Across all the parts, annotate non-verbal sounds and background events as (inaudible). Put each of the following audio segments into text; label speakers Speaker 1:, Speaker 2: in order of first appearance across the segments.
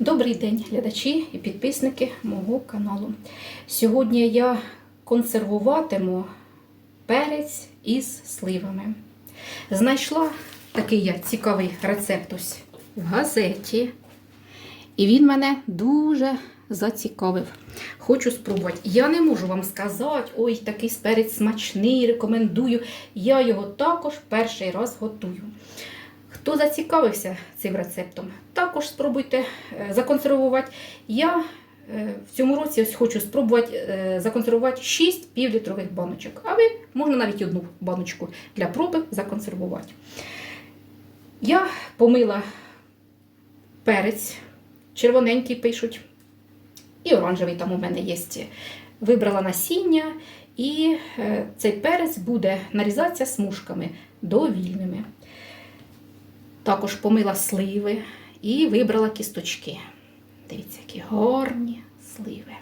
Speaker 1: Добрий день, глядачі і підписники мого каналу. Сьогодні я консервуватиму перець із сливами. Знайшла такий я цікавий рецепт ось в газеті. І він мене дуже зацікавив. Хочу спробувати. Я не можу вам сказати, ой, такий перець смачний, рекомендую. Я його також перший раз готую. Хто зацікавився цим рецептом, також спробуйте е, законсервувати. Я е, в цьому році ось хочу спробувати е, законсервувати 6 півлітрових баночок. А ви можна навіть одну баночку для проби законсервувати. Я помила перець, червоненький пишуть, і оранжевий там у мене є. Вибрала насіння, і цей перець буде нарізатися смужками довільними. Також помила сливи і вибрала кісточки. Дивіться, які гарні сливи.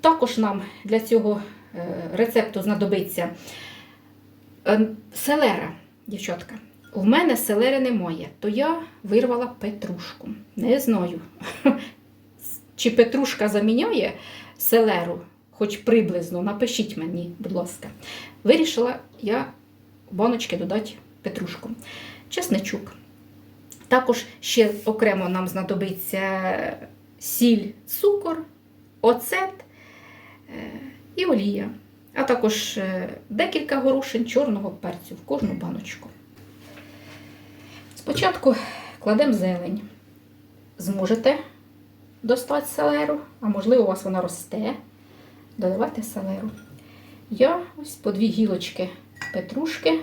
Speaker 1: Також нам для цього е, рецепту знадобиться е, селера, дівчатка. У мене селери немає, то я вирвала петрушку. Не знаю, (laughs) чи петрушка заміняє селеру, хоч приблизно, напишіть мені, будь ласка. Вирішила я баночки додати петрушку чесничок. Також ще окремо нам знадобиться сіль, цукор, оцет е, і олія, а також е, декілька горошин чорного перцю в кожну баночку. Спочатку кладемо зелень. Зможете достати селеру, а можливо, у вас вона росте. Доливайте селеру. Я ось по дві гілочки петрушки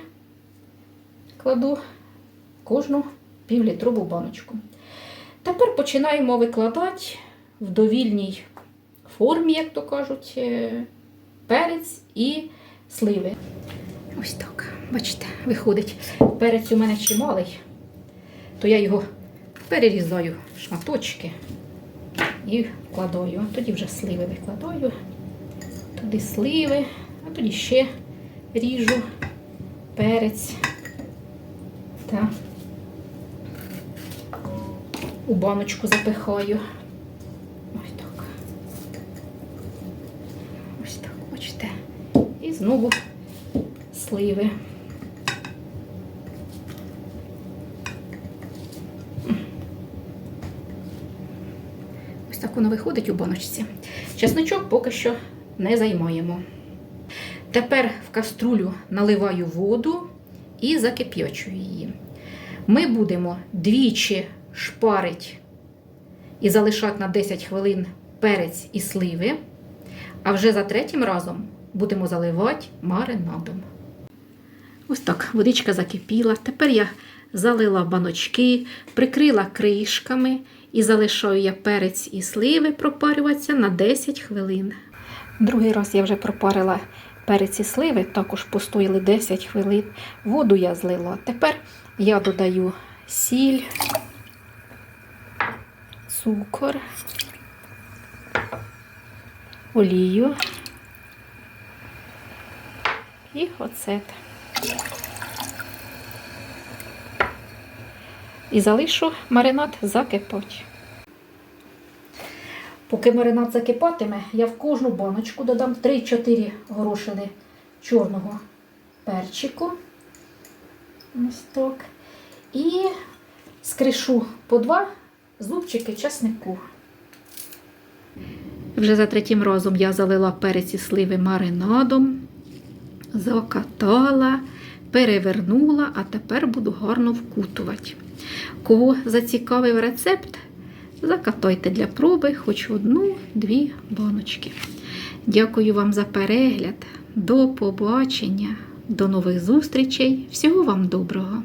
Speaker 1: кладу кожну півлітрову баночку. Тепер починаємо викладати в довільній формі, як то кажуть, е, перець і сливи. Ось так, бачите, виходить. Перець у мене чималий, то я його перерізаю в шматочки і вкладаю. Тоді вже сливи викладаю, туди сливи, а тоді ще ріжу перець. Так у баночку запихаю. Ось так. Ось так, бачите. І знову сливи. Ось так воно виходить у баночці. Чесночок поки що не займаємо. Тепер в каструлю наливаю воду і закип'ячую її. Ми будемо двічі шпарить і залишати на 10 хвилин перець і сливи, а вже за третім разом будемо заливати маринадом. Ось так, водичка закипіла. Тепер я залила баночки, прикрила кришками і залишаю я перець і сливи пропарюватися на 10 хвилин. Другий раз я вже пропарила перець і сливи, також постояли 10 хвилин. Воду я злила. Тепер я додаю сіль цукор, олію і оцет. І залишу маринад закипати. Поки маринад закипатиме, я в кожну баночку додам 3-4 горошини чорного перчику. Ось так. І скришу по два зубчики часнику. Вже за третім разом я залила перець і сливи маринадом, закатала, перевернула, а тепер буду гарно вкутувати. Кого зацікавив рецепт, закатайте для проби хоч одну-дві баночки. Дякую вам за перегляд. До побачення, до нових зустрічей. Всього вам доброго!